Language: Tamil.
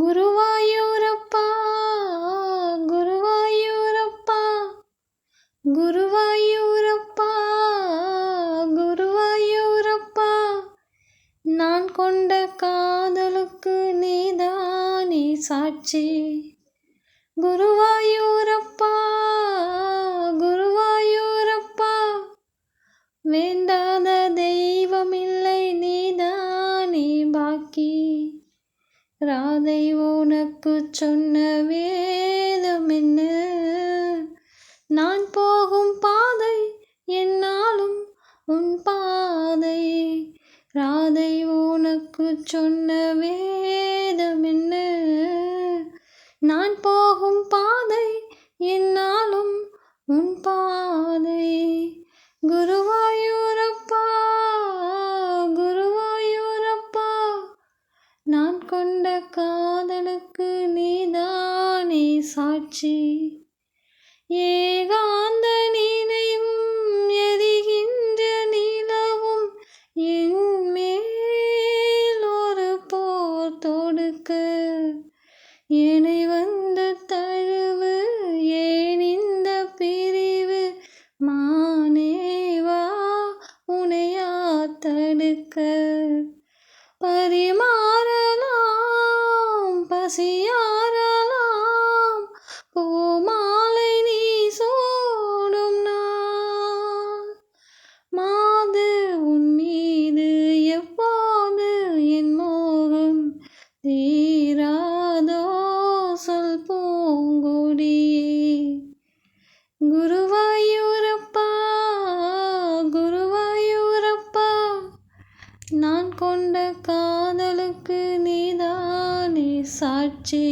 குருவாயூரப்பா குருவாயூரப்பா குருவாயூரப்பா குருவாயூரப்பா. நான் கொண்ட காதலுக்கு நீதானே சாட்சி. குருவாயூரப்பா குருவாயூரப்பா. வேண்டாத ராதை உனக்கு சொன்ன வேதம் என்ன? நான் போகும் பாதை என்னாலும் உன் பாதை. ராதை உனக்கு சொன்ன வேதம் என்ன? நான் போகும் பாதை என்னாலும் உன் பாதை. குரு கொண்ட காதலுக்கு நீதானே சாட்சி. ஏகாந்த நினைவும் எரிகின்ற நிலவும் என் மேல் ஒரு போர் தொடுக்க. என்னை வந்து தழுவு ஏன் இந்த பிரிவு? மானேவா உனையா தடுக்க. பரிமா தீராதோ சொல் பூங்குடியே. குருவாயூரப்பா குருவாயூரப்பா நான் கொண்ட காதலுக்கு நீதானே சாட்சி.